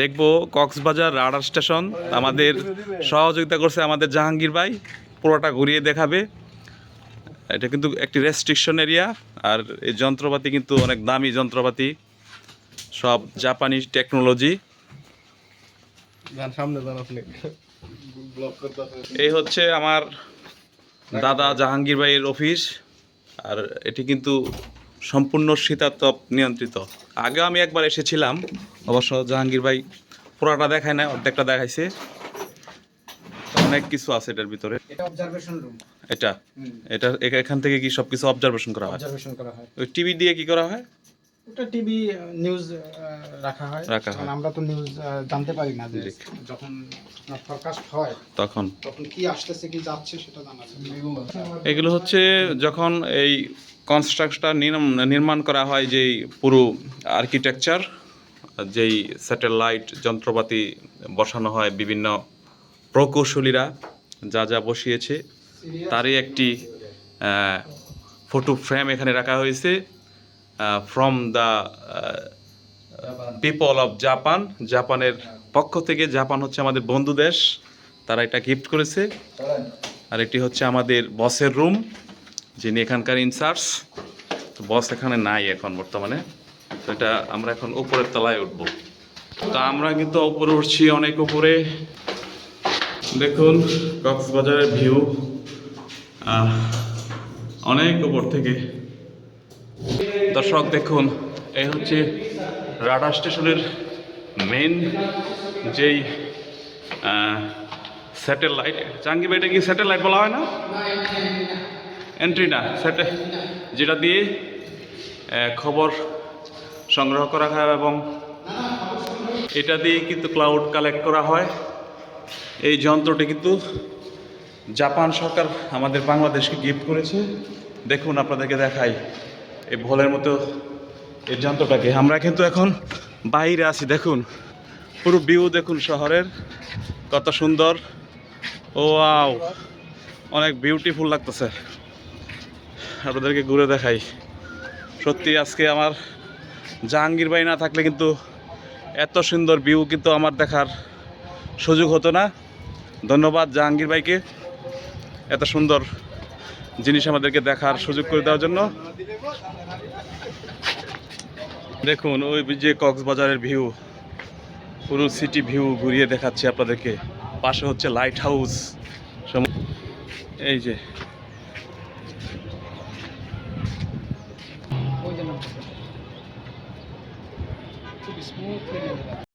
দেখব Cox's Bazar radar station. আমাদের সহযোগিতা করছে আমাদের জাহাঙ্গীর ভাই পুরোটা ঘুরিয়ে দেখাবে। এটা কিন্তু একটি রেস্ট্রিকশন এরিয়া আর এই যন্ত্রপাতি কিন্তু অনেক দামি যন্ত্রপাতি। সব জাপানি টেকনোলজি এই হচ্ছে আমার দাদা জাহাঙ্গীর ভাইয়ের অফিস আর এটি কিন্তু সম্পূর্ণ শীতাতপ নিয়ন্ত্রিত। আগে আমি একবার এসেছিলাম। অবশ্য জাহাঙ্গীর ভাই পুরাটা দেখায় না অর্ধেকটা দেখাইছে। অনেক কিছু আছে এটার ভিতরে। এটা অবজারভেশন রুম এটা? এটা এখান থেকে কি সব কিছু অবজারভেশন করা হয়? অবজারভেশন করা হয়। ওই টিভি দিয়ে কি করা হয়? ওটা টিভি নিউজ রাখা হয়। রাখা হয়। আমরা তো নিউজ জানতে পারি না যে যখন ফরকাস্ট হয় তখন। তখন কি আসতেছে কি যাচ্ছে সেটা জানা যায় এগুলো হচ্ছে যখন এই কনস্ট্রাকশনটা নির্মাণ করা হয় যেই পুরো আর্কিটেকচার যেই স্যাটেলাইট যন্ত্রপাতি বসানো হয় বিভিন্ন প্রকৌশলীরা যা যা বসিয়েছে, তারই একটি ফটো ফ্রেম এখানে রাখা হয়েছে from the people of Japan জাপানের পক্ষ থেকে জাপান হচ্ছে আমাদের বন্ধু দেশ, তারা এটা গিফট করেছে। আর এটি হচ্ছে আমাদের বসের রুম যিনি এখানকার ইনচার্জ বস এখানে নাই এখন বর্তমানে। তো এটা আমরা এখন উপরের তলায় উঠবো। তো আমরা কিন্তু উপরে উঠছি অনেক উপরে। দেখুন, কক্সবাজারের ভিউ অনেক উপর থেকে। দর্শক, দেখুন এই হচ্ছে রাডার স্টেশনের মেন যেই স্যাটেলাইট জাঙ্গি এটা কি স্যাটেলাইট বলা হয় না? এন্ট্রি না স্যাটে যেটা দিয়ে খবর সংগ্রহ করা হয় এবং এটা দিয়ে কিন্তু ক্লাউড কালেক্ট করা হয়। এই যন্ত্রটি কিন্তু জাপান সরকার আমাদের বাংলাদেশকে গিফট করেছে। দেখুন, আপনাদেরকে দেখাই। এই ভোলের মতো এই যন্ত্রটাকে। আমরা কিন্তু এখন বাইরে আছি, দেখুন। পুরো ভিউ দেখুন শহরের। কত সুন্দর। ও আও অনেক বিউটিফুল লাগতেছে। আপনাদেরকে ঘুরে দেখাই। সত্যি আজকে আমার জাহাঙ্গীর ভাই না থাকলে কিন্তু এত সুন্দর ভিউ কিন্তু আমার দেখার সুযোগ হতো না। ধন্যবাদ জাহাঙ্গীর ভাইকে এত সুন্দর জিনিস আমাদেরকে দেখার সুযোগ করে দেওয়ার জন্য। দেখুন, ওই যে কক্সবাজারের ভিউ পুরো সিটি ভিউ ঘুরিয়ে দেখাচ্ছি আপনাদেরকে। পাশে হচ্ছে লাইট হাউস এই যে ওই জন্য খুব স্মুথলি